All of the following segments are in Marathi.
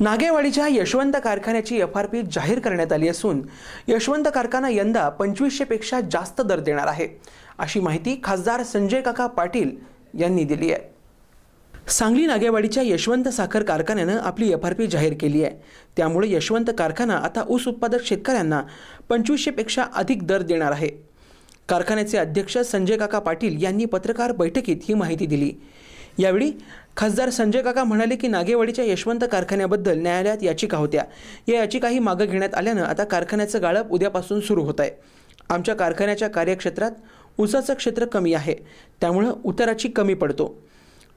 नागेवाडीच्या यशवंत कारखान्याची एफ आर पी जाहीर करण्यात आली असून यशवंत कारखाना यंदा पंचवीसशेपेक्षा जास्त दर देणार आहे अशी माहिती खासदार संजय काका पाटील यांनी दिली आहे. सांगली नागेवाडीच्या यशवंत साखर कारखान्यानं आपली एफ आर पी जाहीर केली आहे. त्यामुळे यशवंत कारखाना आता ऊस उत्पादक शेतकऱ्यांना पंचवीसशेपेक्षा अधिक दर देणार आहे. कारखान्याचे अध्यक्ष संजय काका पाटील यांनी पत्रकार बैठकीत ही माहिती दिली. यावेळी खासदार संजय काका म्हणाले की नागेवाडीच्या यशवंत कारखान्याबद्दल न्यायालयात याचिका होत्या. या याचिकाही मागं घेण्यात आल्यानं आता कारखान्याचं गाळप उद्यापासून सुरू होत आहे आमच्या कारखान्याच्या कार्यक्षेत्रात ऊसाचं क्षेत्र कमी आहे. त्यामुळं उताराची कमी पडतो.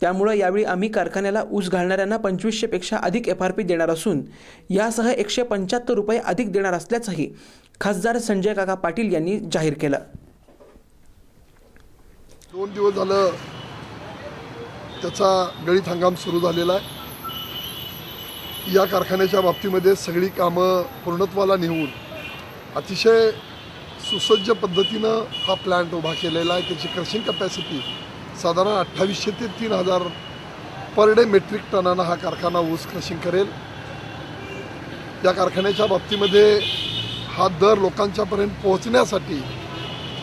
त्यामुळं यावेळी आम्ही कारखान्याला ऊस घालणाऱ्यांना पंचवीसशेपेक्षा अधिक एफ आर पी देणार असून यासह एकशे पंच्याहत्तर रुपये अधिक देणार असल्याचंही खासदार संजय काका पाटील यांनी जाहीर केलं. दोन दिवस झालं त्याचा गळीत हंगाम सुरू झालेला आहे. या कारखान्याच्या बाबतीमध्ये सगळी कामं पूर्णत्वाला नेऊन अतिशय सुसज्ज पद्धतीनं हा प्लॅन्ट उभा केलेला आहे. त्याची क्रशिंग कपॅसिटी साधारण अठ्ठावीसशे ते तीन हजार पर डे मेट्रिक टनानं हा कारखाना ऊस क्रशिंग करेल. या कारखान्याच्या बाबतीमध्ये हा दर लोकांच्यापर्यंत पोहोचण्यासाठी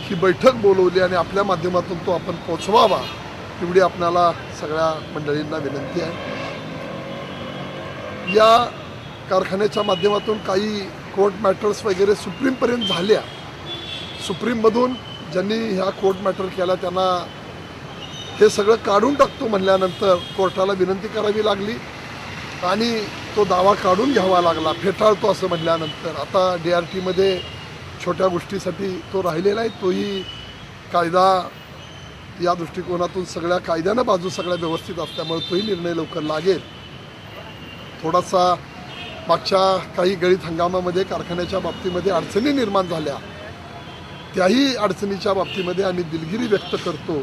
ही बैठक बोलवली आणि आपल्या माध्यमातून तो आपण पोचवावा एवढी आपणाला सगळ्या मंडळींना विनंती आहे. या कारखान्याच्या माध्यमातून काही कोर्ट मॅटर्स वगैरे सुप्रीमपर्यंत झाल्या. सुप्रीममधून ज्यांनी ह्या कोर्ट मॅटर केला त्यांना हे सगळं काढून टाकतो म्हणल्यानंतर कोर्टाला विनंती करावी लागली आणि तो दावा काढून घ्यावा लागला फेटाळतो असं म्हणल्यानंतर. आता डी आर टीमध्ये छोट्या गोष्टीसाठी तो राहिलेला आहे तोही कायदा या दृष्टिकोनातून सगळ्या कायद्यानं बाजू सगळ्या व्यवस्थित असल्यामुळे तोही निर्णय लवकर लागेल. थोडासा मागच्या काही गळीत हंगामामध्ये कारखान्याच्या बाबतीमध्ये अडचणी निर्माण झाल्या. त्याही अडचणीच्या बाबतीमध्ये आम्ही दिलगिरी व्यक्त करतो.